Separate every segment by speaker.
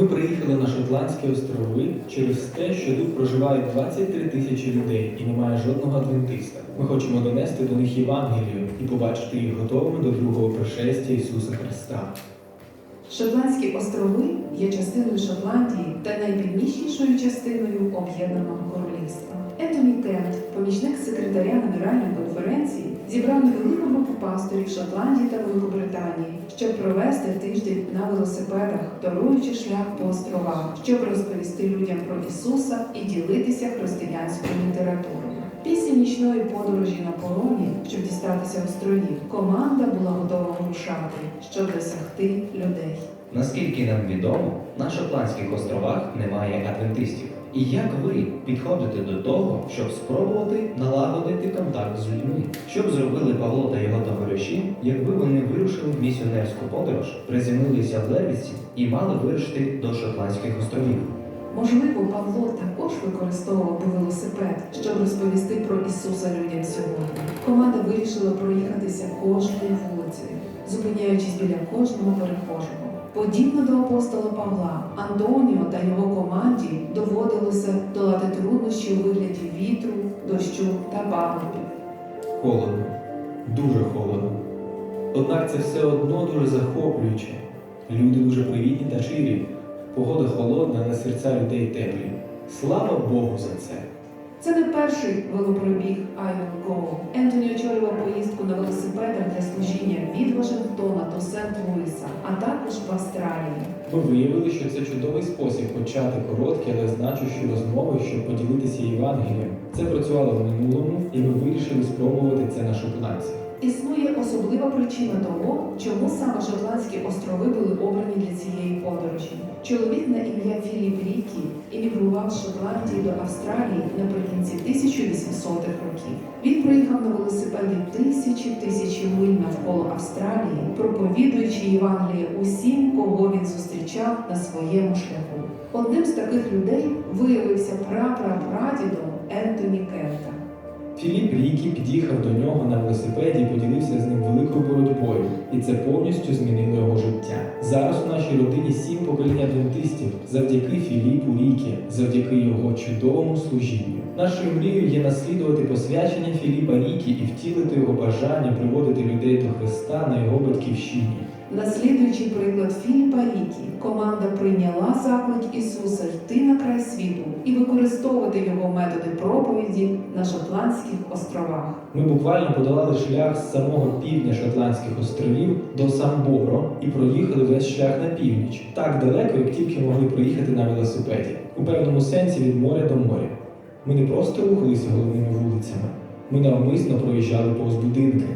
Speaker 1: Ми приїхали на Шотландські острови через те, що тут проживають 23 тисячі людей і немає жодного адвентиста. Ми хочемо донести до них Євангелію і побачити їх готовими до другого пришестя Ісуса Христа.
Speaker 2: Шотландські острови є частиною Шотландії та найпівнічнішою частиною Об'єднаного Королівства. Ентоні Кент, помічник секретаря Генеральної конференції, зібрав невелику групу пасторів Шотландії та Великобританії, щоб провести тиждень на велосипедах, торуючи шлях по островах, щоб розповісти людям про Ісуса і ділитися християнською літературою. Після нічної подорожі на полоні, щоб дістатися островів, команда була готова вирушати, щоб досягти людей.
Speaker 3: Наскільки нам відомо, на Шотландських островах немає адвентистів. І як ви підходите до того, щоб спробувати налагодити контакт з людьми? Що б зробили Павло та його товариші, якби вони вирушили в місіонерську подорож, приземлилися в Левіці і мали вирушити до Шотландських островів?
Speaker 2: Можливо, Павло також використовував велосипед, щоб розповісти про Ісуса людям сьогодні. Команда вирішила проїхатися кожною вулицею, зупиняючись біля кожного перехожого. Подібно до апостола Павла, Антоніо та його команді доводилося долати труднощі у вигляді вітру, дощу та пагорбів.
Speaker 1: Холодно, дуже холодно. Однак це все одно дуже захоплююче. Люди дуже привітні та щирі. Погода холодна, але серця людей теплі. Слава Богу за це!
Speaker 2: Це не перший велопробіг I Will Go. Ентоні очолював поїздку на велосипедах для служіння від Вашингтона до Сент-Луіса, а також в Австралії.
Speaker 1: Ми виявили, що це чудовий спосіб почати короткі, але значущі розмови, щоб поділитися Євангелієм. Це працювало в минулому, і ми вирішили спробувати це на шотландці.
Speaker 2: Існує особлива причина того, чому саме Шотландські острови були обрані для цієї подорожі. Чоловік на ім'я Філіп Рікі іммігрував з Шотландії до Австралії наприкінці 1800-х років. Він проїхав на велосипеді тисячі тисячі миль навколо Австралії, проповідуючи Євангеліє усім, кого він зустрічав на своєму шляху. Одним з таких людей виявився прапрапрадідом Ентоні Кента.
Speaker 1: Філіп Рікі під'їхав до нього на велосипеді і поділився з ним великою боротьбою, і це повністю змінило його життя. Зараз у нашій родині сім поколінь адвентистів завдяки Філіпу Рікі, завдяки його чудовому служінню. Нашою мрією є наслідувати посвячення Філіпа Рікі і втілити його бажання приводити людей до Христа на його батьківщині.
Speaker 2: Наслідуючи приклад Філіпа Рікі, команда прийняла заклик Ісуса йти на край світу використовувати його методи проповіді на Шотландських островах.
Speaker 1: Ми буквально подолали шлях з самого півдня Шотландських островів до Самборо і проїхали весь шлях на північ, так далеко, як тільки могли проїхати на велосипеді, у певному сенсі від моря до моря. Ми не просто рухалися головними вулицями, ми навмисно проїжджали повз будинки.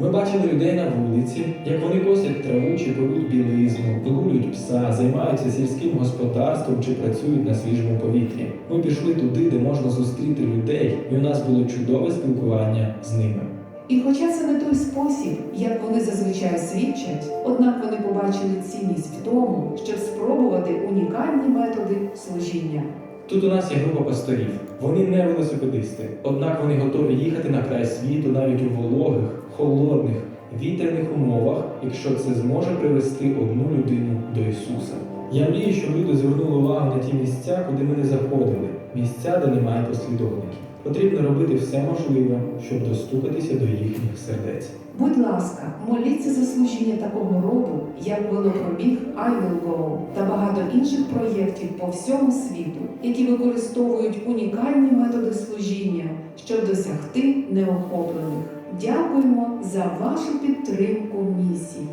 Speaker 1: Ми бачили людей на вулиці, як вони косять траву чи беруть білизну, вигулюють пса, займаються сільським господарством чи працюють на свіжому повітрі. Ми пішли туди, де можна зустріти людей, і у нас було чудове спілкування з ними.
Speaker 2: І хоча це не той спосіб, як вони зазвичай свідчать, однак вони побачили цінність в тому, щоб спробувати унікальні методи служіння.
Speaker 1: Тут у нас є група пасторів. Вони не велосипедисти, однак вони готові їхати на край світу навіть у вологих, холодних, вітряних умовах, якщо це зможе привести одну людину до Ісуса. Я мрію, щоб люди звернули увагу на ті місця, куди ми не заходили, місця, де немає послідовників. Потрібно робити все можливе, щоб достукатися до їхніх сердець.
Speaker 2: Будь ласка, моліться за служіння такого роду, як велопробіг I Will Go та багато інших проєктів по всьому світу, які використовують унікальні методи служіння, щоб досягти неохоплених. Дякуємо за вашу підтримку місії.